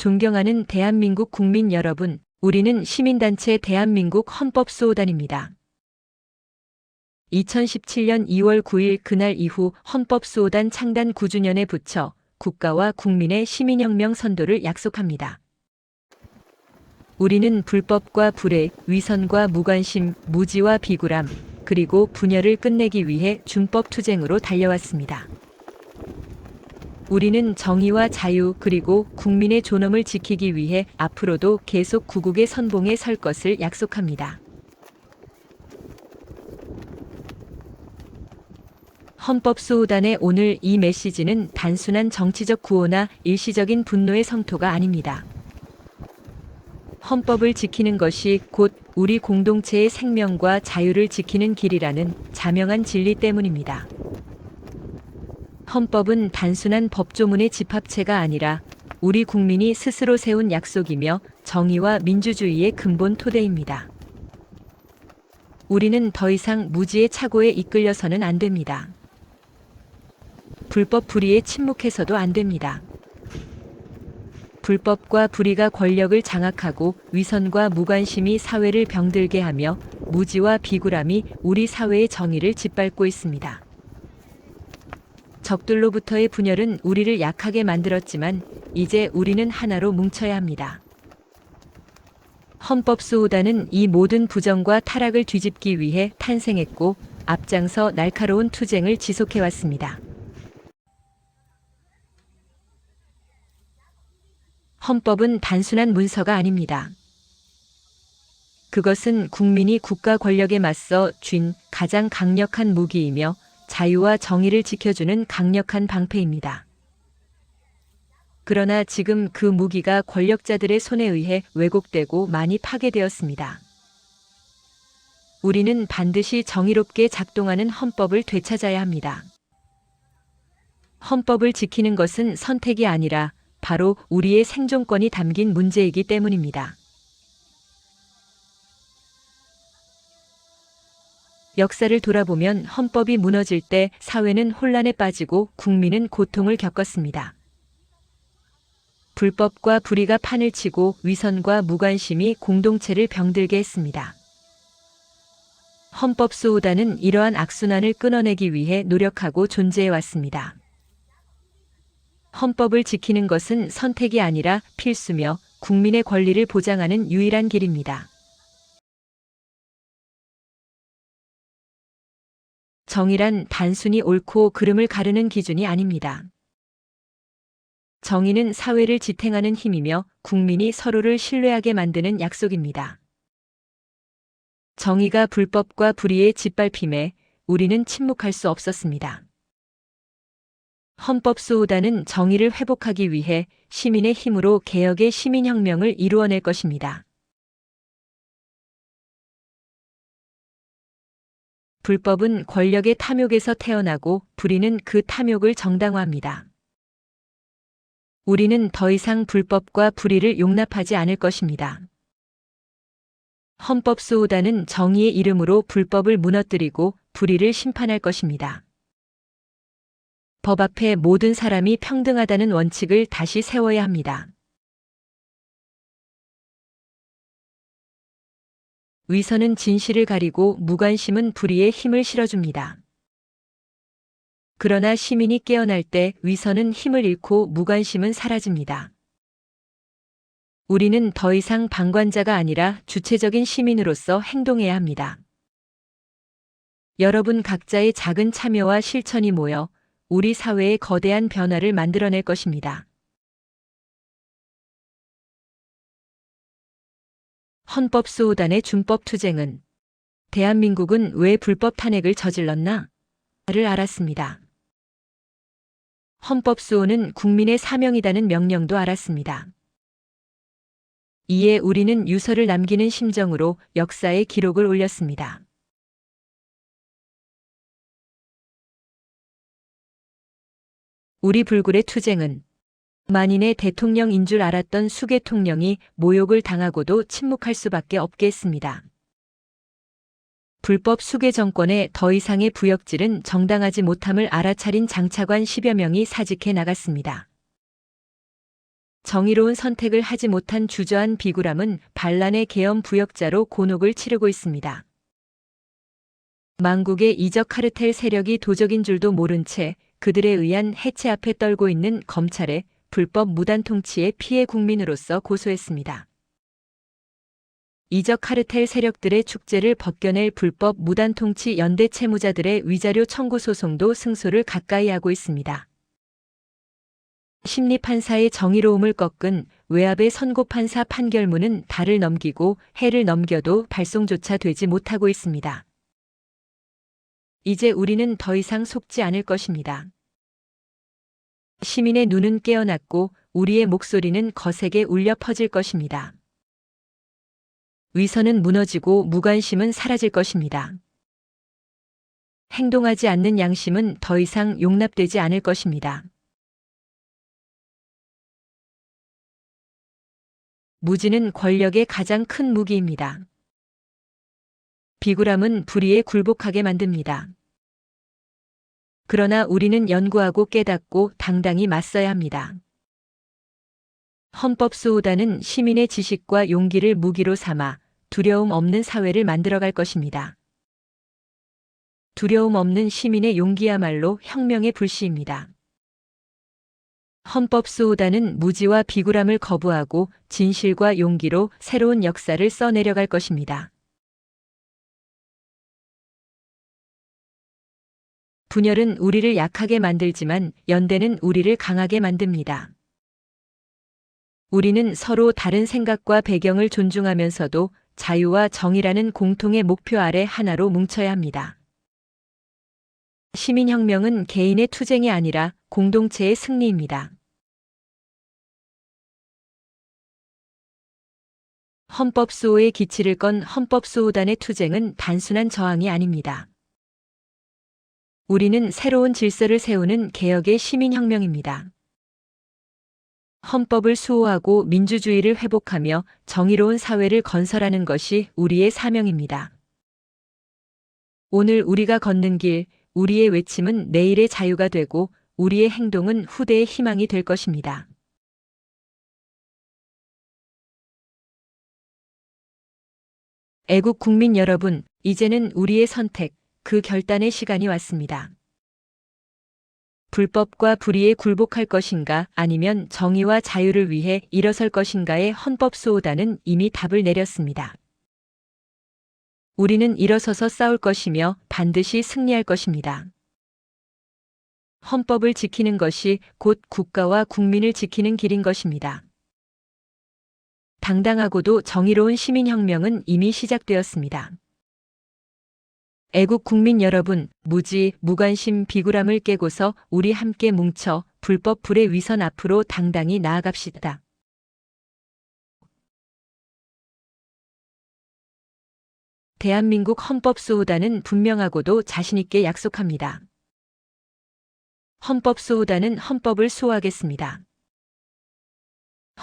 존경하는 대한민국 국민 여러분, 우리는 시민단체 대한민국 헌법수호단입니다. 2017년 2월 9일 그날 이후 헌법수호단 창단 9주년에 붙여 국가와 국민의 시민혁명 선도를 약속합니다. 우리는 불법과 불의, 위선과 무관심, 무지와 비굴함, 그리고 분열을 끝내기 위해 준법 투쟁으로 달려왔습니다. 우리는 정의와 자유 그리고 국민의 존엄을 지키기 위해 앞으로도 계속 구국의 선봉에 설 것을 약속합니다. 헌법수호단의 오늘 이 메시지는 단순한 정치적 구호나 일시적인 분노의 성토가 아닙니다. 헌법을 지키는 것이 곧 우리 공동체의 생명과 자유를 지키는 길이라는 자명한 진리 때문입니다. 헌법은 단순한 법조문의 집합체가 아니라 우리 국민이 스스로 세운 약속이며 정의와 민주주의의 근본 토대입니다. 우리는 더 이상 무지의 착오에 이끌려서는 안 됩니다. 불법 불의에 침묵해서도 안 됩니다. 불법과 불의가 권력을 장악하고 위선과 무관심이 사회를 병들게 하며 무지와 비굴함이 우리 사회의 정의를 짓밟고 있습니다. 적들로부터의 분열은 우리를 약하게 만들었지만 이제 우리는 하나로 뭉쳐야 합니다. 헌법 수호단은 이 모든 부정과 타락을 뒤집기 위해 탄생했고 앞장서 날카로운 투쟁을 지속해왔습니다. 헌법은 단순한 문서가 아닙니다. 그것은 국민이 국가 권력에 맞서 쥔 가장 강력한 무기이며 자유와 정의를 지켜주는 강력한 방패입니다. 그러나 지금 그 무기가 권력자들의 손에 의해 왜곡되고 많이 파괴되었습니다. 우리는 반드시 정의롭게 작동하는 헌법을 되찾아야 합니다. 헌법을 지키는 것은 선택이 아니라 바로 우리의 생존권이 담긴 문제이기 때문입니다. 역사를 돌아보면 헌법이 무너질 때 사회는 혼란에 빠지고 국민은 고통을 겪었습니다. 불법과 불의가 판을 치고 위선과 무관심이 공동체를 병들게 했습니다. 헌법 수호단은 이러한 악순환을 끊어내기 위해 노력하고 존재해 왔습니다. 헌법을 지키는 것은 선택이 아니라 필수며 국민의 권리를 보장하는 유일한 길입니다. 정의란 단순히 옳고 그름을 가르는 기준이 아닙니다. 정의는 사회를 지탱하는 힘이며 국민이 서로를 신뢰하게 만드는 약속입니다. 정의가 불법과 불의에 짓밟힘에 우리는 침묵할 수 없었습니다. 헌법 수호단은 정의를 회복하기 위해 시민의 힘으로 개혁의 시민혁명을 이루어낼 것입니다. 불법은 권력의 탐욕에서 태어나고 불의는 그 탐욕을 정당화합니다. 우리는 더 이상 불법과 불의를 용납하지 않을 것입니다. 헌법 수호단은 정의의 이름으로 불법을 무너뜨리고 불의를 심판할 것입니다. 법 앞에 모든 사람이 평등하다는 원칙을 다시 세워야 합니다. 위선은 진실을 가리고 무관심은 불의에 힘을 실어줍니다. 그러나 시민이 깨어날 때 위선은 힘을 잃고 무관심은 사라집니다. 우리는 더 이상 방관자가 아니라 주체적인 시민으로서 행동해야 합니다. 여러분 각자의 작은 참여와 실천이 모여 우리 사회의 거대한 변화를 만들어낼 것입니다. 헌법수호단의 준법 투쟁은 대한민국은 왜 불법 탄핵을 저질렀나? 를 알았습니다. 헌법수호는 국민의 사명이다는 명령도 알았습니다. 이에 우리는 유서를 남기는 심정으로 역사의 기록을 올렸습니다. 우리 불굴의 투쟁은 만인의 대통령인 줄 알았던 수계통령이 모욕을 당하고도 침묵할 수밖에 없게 했습니다. 불법 수계 정권의 더 이상의 부역질은 정당하지 못함을 알아차린 장차관 10여 명이 사직해 나갔습니다. 정의로운 선택을 하지 못한 주저한 비굴함은 반란의 계엄 부역자로 곤혹을 치르고 있습니다. 망국의 이적 카르텔 세력이 도적인 줄도 모른 채 그들에 의한 해체 앞에 떨고 있는 검찰의 불법 무단 통치의 피해 국민으로서 고소했습니다. 이적 카르텔 세력들의 축제를 벗겨낼 불법 무단 통치 연대 채무자들의 위자료 청구 소송도 승소를 가까이 하고 있습니다. 심리 판사의 정의로움을 꺾은 외압의 선고 판사 판결문은 달을 넘기고 해를 넘겨도 발송조차 되지 못하고 있습니다. 이제 우리는 더 이상 속지 않을 것입니다. 시민의 눈은 깨어났고 우리의 목소리는 거세게 울려 퍼질 것입니다. 위선은 무너지고 무관심은 사라질 것입니다. 행동하지 않는 양심은 더 이상 용납되지 않을 것입니다. 무지는 권력의 가장 큰 무기입니다. 비굴함은 불의에 굴복하게 만듭니다. 그러나 우리는 연구하고 깨닫고 당당히 맞서야 합니다. 헌법 수호단은 시민의 지식과 용기를 무기로 삼아 두려움 없는 사회를 만들어갈 것입니다. 두려움 없는 시민의 용기야말로 혁명의 불씨입니다. 헌법 수호단은 무지와 비굴함을 거부하고 진실과 용기로 새로운 역사를 써내려갈 것입니다. 분열은 우리를 약하게 만들지만 연대는 우리를 강하게 만듭니다. 우리는 서로 다른 생각과 배경을 존중하면서도 자유와 정의라는 공통의 목표 아래 하나로 뭉쳐야 합니다. 시민혁명은 개인의 투쟁이 아니라 공동체의 승리입니다. 헌법수호의 기치를 건 헌법수호단의 투쟁은 단순한 저항이 아닙니다. 우리는 새로운 질서를 세우는 개혁의 시민혁명입니다. 헌법을 수호하고 민주주의를 회복하며 정의로운 사회를 건설하는 것이 우리의 사명입니다. 오늘 우리가 걷는 길, 우리의 외침은 내일의 자유가 되고 우리의 행동은 후대의 희망이 될 것입니다. 애국 국민 여러분, 이제는 우리의 선택, 그 결단의 시간이 왔습니다. 불법과 불의에 굴복할 것인가 아니면 정의와 자유를 위해 일어설 것인가의 헌법수호단은 이미 답을 내렸습니다. 우리는 일어서서 싸울 것이며 반드시 승리할 것입니다. 헌법을 지키는 것이 곧 국가와 국민을 지키는 길인 것입니다. 당당하고도 정의로운 시민혁명은 이미 시작되었습니다. 애국 국민 여러분, 무지, 무관심, 비굴함을 깨고서 우리 함께 뭉쳐 불법 불의 위선 앞으로 당당히 나아갑시다. 대한민국 헌법 수호단은 분명하고도 자신있게 약속합니다. 헌법 수호단은 헌법을 수호하겠습니다.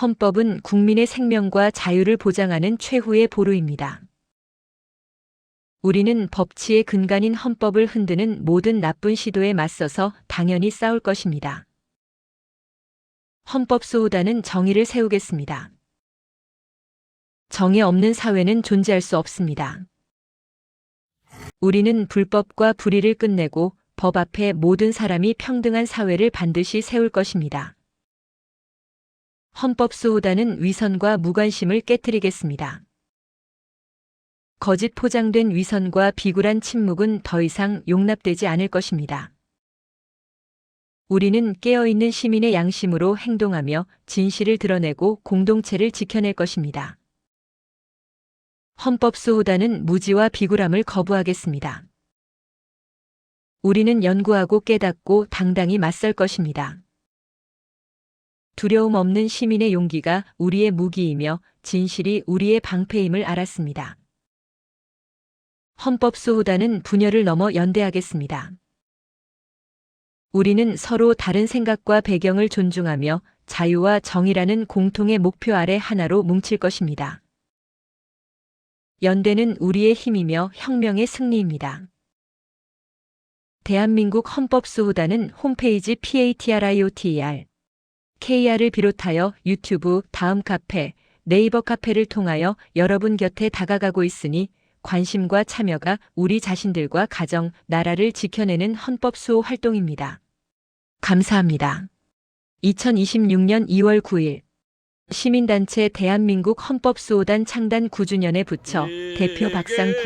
헌법은 국민의 생명과 자유를 보장하는 최후의 보루입니다. 우리는 법치의 근간인 헌법을 흔드는 모든 나쁜 시도에 맞서서 당연히 싸울 것입니다. 헌법수호단은 정의를 세우겠습니다. 정의 없는 사회는 존재할 수 없습니다. 우리는 불법과 불의를 끝내고 법 앞에 모든 사람이 평등한 사회를 반드시 세울 것입니다. 헌법수호단은 위선과 무관심을 깨뜨리겠습니다. 거짓 포장된 위선과 비굴한 침묵은 더 이상 용납되지 않을 것입니다. 우리는 깨어있는 시민의 양심으로 행동하며 진실을 드러내고 공동체를 지켜낼 것입니다. 헌법 수호단은 무지와 비굴함을 거부하겠습니다. 우리는 연구하고 깨닫고 당당히 맞설 것입니다. 두려움 없는 시민의 용기가 우리의 무기이며 진실이 우리의 방패임을 알았습니다. 헌법수호단은 분열을 넘어 연대하겠습니다. 우리는 서로 다른 생각과 배경을 존중하며 자유와 정의라는 공통의 목표 아래 하나로 뭉칠 것입니다. 연대는 우리의 힘이며 혁명의 승리입니다. 대한민국 헌법수호단은 홈페이지 PATRIOTER KR을 비롯하여 유튜브, 다음 카페, 네이버 카페를 통하여 여러분 곁에 다가가고 있으니 관심과 참여가 우리 자신들과 가정, 나라를 지켜내는 헌법 수호 활동입니다. 감사합니다. 2026년 2월 9일 시민단체 대한민국 헌법수호단 창단 9주년에 붙여 대표 박상구